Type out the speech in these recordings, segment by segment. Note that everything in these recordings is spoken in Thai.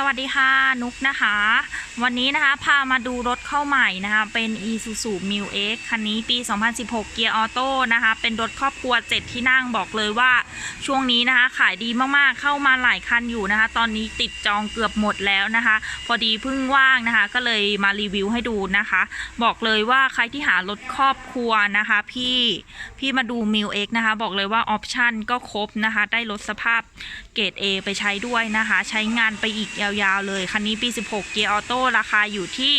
สวัสดีค่ะนุกนะคะ วันนี้นะคะพามาดูรถเข้าใหม่นะคะ เป็น Isuzu m i l X คันนี้ปี 2016 เกียร์ออโต้นะคะ เป็นรถครอบครัว 7 ที่นั่งบอกเลยว่า ช่วงนี้นะคะ ขายดีมากๆเข้ามาหลายคันอยู่นะคะ ตอนนี้ติดจองเกือบหมดแล้วนะคะ พอดีเพิ่งว่างนะคะ ก็เลยมารีวิวให้ดูนะคะ บอกเลยว่าใครที่หารถครอบครัวนะคะ พี่พี่มาดู m i l X นะคะ บอกเลยว่าออปชันก็ครบนะคะ ได้รถสภาพเกรด A ไปใช้ด้วยนะคะ ใช้งานไปอีกยยาวๆเลย คันนี้ปี 16 เกียร์ออโต้ราคาอยู่ที่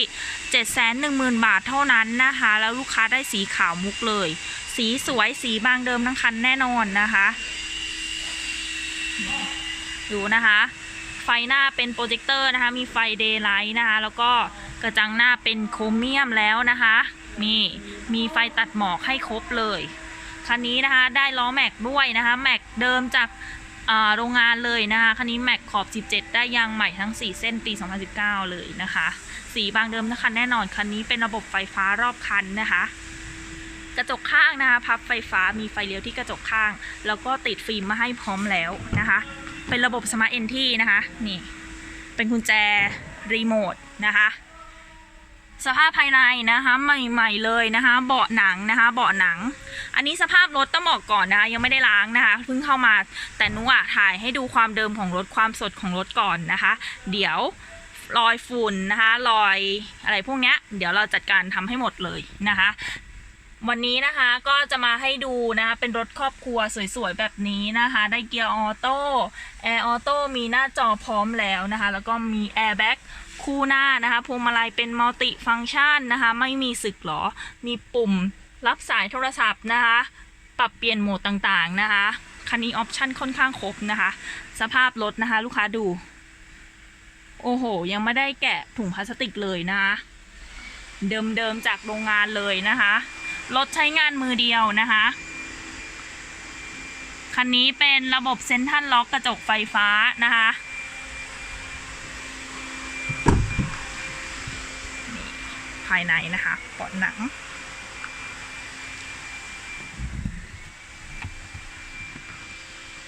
710,000 บาทเท่านั้นนะคะ แล้วลูกค้าได้สีขาวมุกเลย สีสวยสีบางเดิมทั้งคันแน่นอนนะคะ ดูนะคะ ไฟหน้าเป็นโปรเจคเตอร์นะคะ มีไฟเดย์ไลท์นะคะ แล้วก็กระจังหน้าเป็นโครเมียมแล้วนะคะ นี่มีไฟตัดหมอกให้ครบเลย คันนี้นะคะได้ล้อแม็กด้วยนะคะ แม็กเดิมจาก โรงงานเลยนะคะคันนี้แม็กขอบ 17 ได้ยางใหม่ทั้ง 4 เส้นปี 2019 เลยนะคะ สีบางเดิมนะคะแน่นอนคันนี้เป็นระบบไฟฟ้ารอบคันนะคะ กระจกข้างนะคะพับไฟฟ้ามีไฟเลี้ยวที่กระจกข้าง แล้วก็ติดฟิล์มมาให้พร้อมแล้วนะคะ เป็นระบบสมาร์ทเอนที่นะคะนี่เป็นกุญแจรีโมทนะคะ สภาพภายในนะคะใหม่ๆเลยนะคะ เบาะหนังนะคะ เบาะหนัง อันนี้สภาพรถต้องบอกก่อนนะคะยังไม่ได้ล้างนะคะเพิ่งเข้ามาแต่นุอะถ่ายให้ดูความเดิมของรถความสดของรถก่อนนะคะ เดี๋ยวรอยฝุ่นนะคะรอยอะไรพวกเนี้ยเดี๋ยวเราจัดการทำให้หมดเลยนะคะ วันนี้นะคะก็จะมาให้ดูนะคะเป็นรถครอบครัวสวยๆแบบนี้นะคะ ได้เกียร์ออโต้แอร์ออโต้มีหน้าจอพร้อมแล้วนะคะ แล้วก็มีแอร์แบ็ก คู่หน้านะคะพวงมาลัยเป็นมัลติฟังก์ชันนะคะไม่มีสึกหรอ มีปุ่มรับสายโทรศัพท์นะคะ ปรับเปลี่ยนโหมดต่างๆนะคะคันนี้ออปชั่นค่อนข้างครบนะคะ สภาพรถนะคะ ลูกค้าดู โอ้โห ยังไม่ได้แกะถุงพลาสติกเลยนะคะ เดิมๆจากโรงงานเลยนะคะรถใช้งานมือเดียวนะคะคันนี้เป็นระบบเซ็นทรัลล็อกกระจกไฟฟ้านะคะ ภายในนะคะเบาะหนัง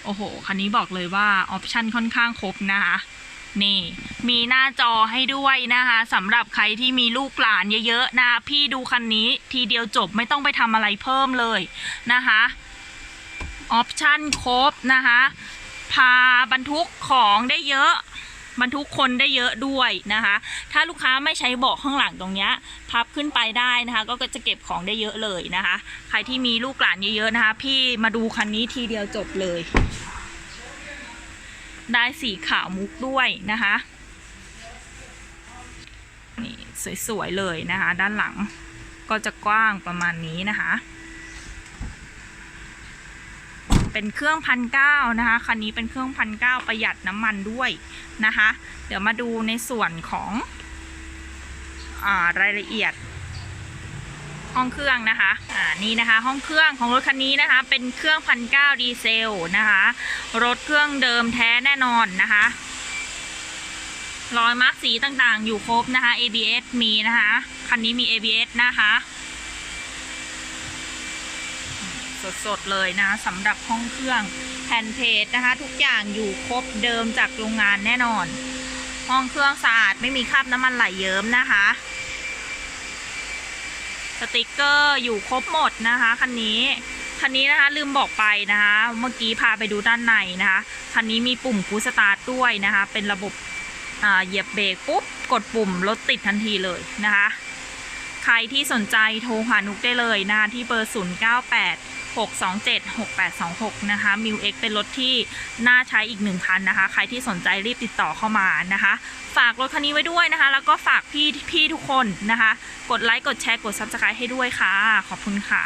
โอ้โห คันนี้บอกเลยว่า ออปชันค่อนข้างครบนะคะ นี่ มีหน้าจอให้ด้วยนะคะสำหรับใครที่มีลูกหลานเยอะๆนะ พี่ดูคันนี้ทีเดียวจบไม่ต้องไปทำอะไรเพิ่มเลยนะคะออปชันครบนะคะพาบรรทุกของได้เยอะ บรรทุกคนได้เยอะด้วยนะคะ ถ้าลูกค้าไม่ใช้เบาะข้างหลังตรงนี้พับขึ้นไปได้นะคะ ก็จะเก็บของได้เยอะเลยนะคะ ใครที่มีลูกหลานเยอะๆนะคะ พี่มาดูคันนี้ทีเดียวจบเลย ได้สีขาวมุกด้วยนะคะนี่สวยๆเลยนะคะ ด้านหลังก็จะกว้างประมาณนี้นะคะ เป็นเครื่องพันเก้านะคะคันนี้เป็นเครื่องพันเก้าประหยัดน้ำมันด้วยนะคะ เดี๋ยวมาดูในส่วนของอารายละเอียด ห้องเครื่องนะคะอ่านี่นะคะ ห้องเครื่องของรถคันนี้นะคะ เป็นเครื่องพันเก้าดีเซลนะคะ รถเครื่องเดิมแท้แน่นอนนะคะรอยมาร์กสีต่างๆ อยู่ครบนะคะ ABS มีนะคะ คันนี้มี ABS นะคะ สดๆเลยนะสำหรับห้องเครื่องแผ่นเพจนะคะ ทุกอย่างอยู่ครบเดิมจากโรงงานแน่นอน ห้องเครื่องสะอาดไม่มีคราบน้ำมันไหลเยิ้มนะคะ สติกเกอร์อยู่ครบหมดนะคะคันนี้คันนี้นะคะลืมบอกไปนะคะ เมื่อกี้พาไปดูด้านในนะคะคันนี้มีปุ่มกูสตาร์ทด้วยนะคะ เป็นระบบเหยียบเบรกปุ๊บกดปุ่มรถติดทันทีเลยนะคะ ใครที่สนใจโทรหานุกได้เลยนะที่เบอร์ 098 627 6826 นะคะ มิวเอ็กเป็นรถที่น่าใช้อีกหนึ่งคันนะคะ ใครที่สนใจรีบติดต่อเข้ามานะคะ ฝากรถคันนี้ไว้ด้วยนะคะ แล้วก็ฝากพี่พี่ทุกคนนะคะ กดไลค์ กดแชร์ กด Subscribe ให้ด้วยค่ะ ขอบคุณค่ะ